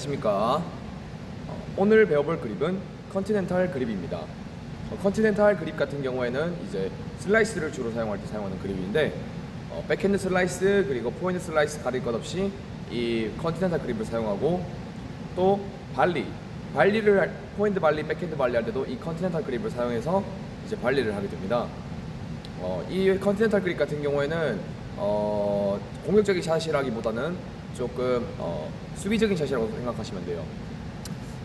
안녕하십니까. 어, 오늘 배워볼 그립은 컨티넨탈 그립입니다. 어, 컨티넨탈 그립 같은 경우에는 이제 슬라이스를 주로 사용할 때 사용하는 그립인데 어, 백핸드 슬라이스 그리고 포핸드 슬라이스 가릴 것 없이 이 컨티넨탈 그립을 사용하고 또 발리 발리를 할- 포핸드 발리 백핸드 발리 할 때도 이 컨티넨탈 그립을 사용해서 이제 발리를 하게 됩니다. 어, 이 컨티넨탈 그립 같은 경우에는 어, 공격적인 샷이라기보다는 조금 어, 수비적인 샷이라고 생각하시면 돼요.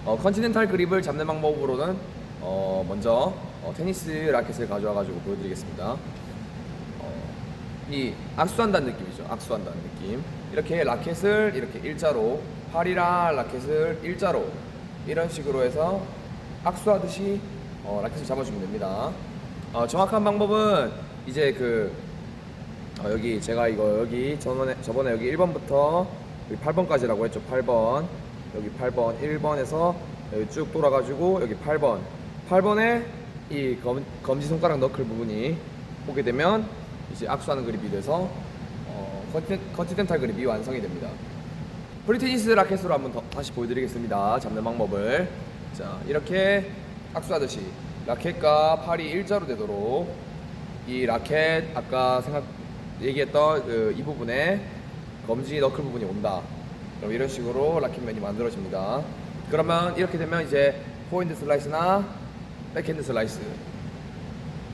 어, 컨티넨탈 그립을 잡는 방법으로는 어, 먼저 어, 테니스 라켓을 가져와 가지고 보여드리겠습니다. 어, 이 악수한다는 느낌이죠. 악수한다는 느낌. 이렇게 라켓을 이렇게 일자로 팔이랑 라켓을 일자로 이런 식으로 해서 악수하듯이 어, 라켓을 잡아주면 됩니다. 어, 정확한 방법은 이제 그 어, 여기 제가 이거 여기 저번에 저번에 여기 1번부터 여기 8번까지라고 했죠. 8번 여기 8번 1번에서 여기 쭉 돌아가지고 여기 8번 8번에 이 검, 검지 손가락 너클 부분이 보게 되면 이제 악수하는 그립이 돼서 어, 컨티, 컨티넨탈 그립이 완성이 됩니다. 프리테니스 라켓으로 한번 더, 다시 보여드리겠습니다. 잡는 방법을 자 이렇게 악수하듯이 라켓과 팔이 일자로 되도록 이 라켓 아까 생각 얘기했던 그 이 부분에 검지 너클 부분이 온다. 그럼 이런 식으로 라켓면이 만들어집니다. 그러면 이렇게 되면 이제 포핸드 슬라이스나 백핸드 슬라이스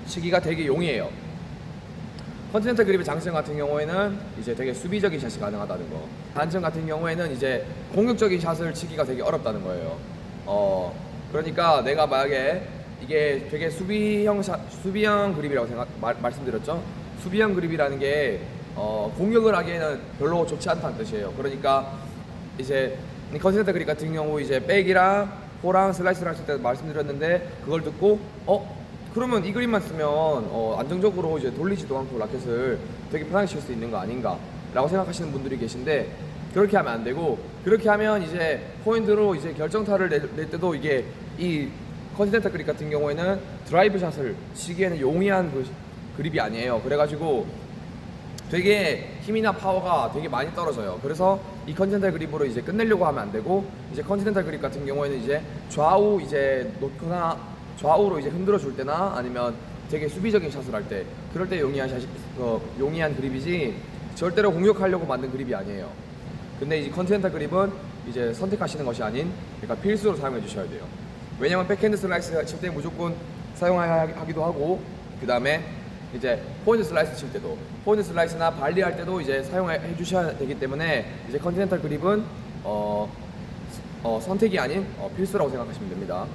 치기가 되게 용이해요. 컨티넨탈 그립의 장점 같은 경우에는 이제 되게 수비적인 샷이 가능하다는 거. 단점 같은 경우에는 이제 공격적인 샷을 치기가 되게 어렵다는 거예요. 어, 그러니까 내가 만약에 이게 되게 수비형 샷, 수비형 그립이라고 생각 말, 말씀드렸죠. 수비형 그립이라는 게 어, 공격을 하기에는 별로 좋지 않다는 뜻이에요. 그러니까 이제 이 컨티넨탈 그립 같은 경우 이제 백이랑 포랑 슬라이스를 하실 때 말씀드렸는데 그걸 듣고 어 그러면 이 그림만 쓰면 어, 안정적으로 이제 돌리지도 않고 라켓을 되게 편하게 칠 수 있는 거 아닌가라고 생각하시는 분들이 계신데 그렇게 하면 안 되고 그렇게 하면 이제 포인트로 이제 결정타를 낼, 낼 때도 이게 이 컨티넨탈 그립 같은 경우에는 드라이브 샷을 치기에는 용이한 그 그립이 아니에요. 그래가지고 되게 힘이나 파워가 되게 많이 떨어져요. 그래서 이 컨티넨탈 그립으로 이제 끝내려고 하면 안 되고 이제 컨티넨탈 그립 같은 경우에는 이제 좌우 이제 놓거나 좌우로 이제 흔들어 줄 때나 아니면 되게 수비적인 샷을 할 때 그럴 때 용이한 샷이 어, 용이한 그립이지 절대로 공격하려고 만든 그립이 아니에요. 근데 이 컨티넨탈 그립은 이제 선택하시는 것이 아닌 그러니까 필수로 사용해 주셔야 돼요. 왜냐면 백핸드 슬라이스 칠 때 무조건 사용하기도 하고 그 다음에 이제 포인트 슬라이스 칠 때도 포인트 슬라이스나 발리 할 때도 이제 사용해 주셔야 되기 때문에 이제 컨티넨탈 그립은 어, 어, 선택이 아닌 어, 필수라고 생각하시면 됩니다.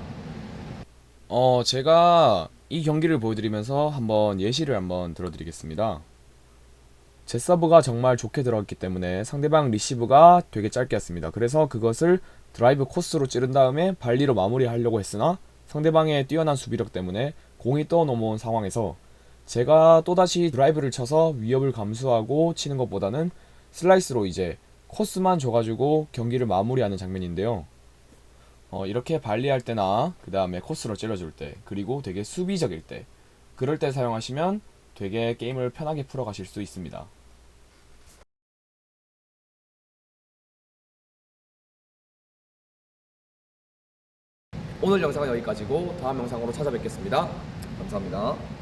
어, 제가 이 경기를 보여드리면서 한번 예시를 한번 들어드리겠습니다. 제 서브가 정말 좋게 들어갔기 때문에 상대방 리시브가 되게 짧게 왔습니다. 그래서 그것을 드라이브 코스로 찌른 다음에 발리로 마무리하려고 했으나 상대방의 뛰어난 수비력 때문에 공이 떠 넘어온 상황에서 제가 또다시 드라이브를 쳐서 위협을 감수하고 치는 것보다는 슬라이스로 이제 코스만 줘가지고 경기를 마무리하는 장면인데요. 어, 이렇게 발리할 때나 그 다음에 코스로 찔러줄 때 그리고 되게 수비적일 때 그럴 때 사용하시면 되게 게임을 편하게 풀어가실 수 있습니다. 오늘 영상은 여기까지고 다음 영상으로 찾아뵙겠습니다. 감사합니다.